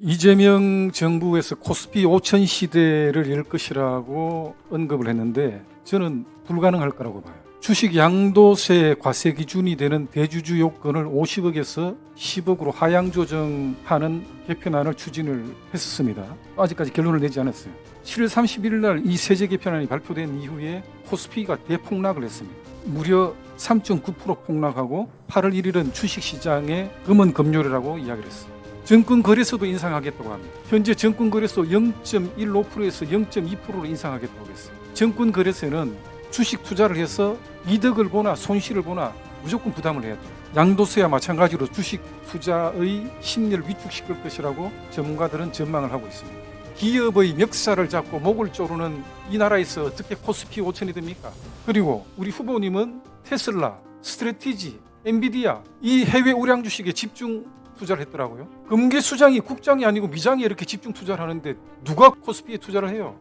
이재명 정부에서 코스피 5천 시대를 열 것이라고 언급을 했는데 저는 불가능할 거라고 봐요. 주식 양도세 과세 기준이 되는 대주주 요건을 50억에서 10억으로 하향 조정하는 개편안을 추진을 했었습니다. 아직까지 결론을 내지 않았어요. 7월 31일 날 이 세제 개편안이 발표된 이후에 코스피가 대폭락을 했습니다. 무려 3.9% 폭락하고 8월 1일은 주식 시장의 금은 금요일이라고 이야기를 했어요. 증권 거래소도 인상하겠다고 합니다. 현재 증권 거래소 0.15%에서 0.2%로 인상하겠다고 했어요. 증권 거래소는 주식 투자를 해서 이득을 보나 손실을 보나 무조건 부담을 해야 돼요. 양도세와 마찬가지로 주식 투자의 심리를 위축시킬 것이라고 전문가들은 전망을 하고 있습니다. 기업의 멱살을 잡고 목을 조르는 이 나라에서 어떻게 코스피 5천이 됩니까? 그리고 우리 후보님은 테슬라, 스트레티지, 엔비디아 이 해외 우량 주식에 집중 투자를 했더라고요. 금계 수장이 국장이 아니고 미장이 이렇게 집중 투자를 하는데 누가 코스피에 투자를 해요?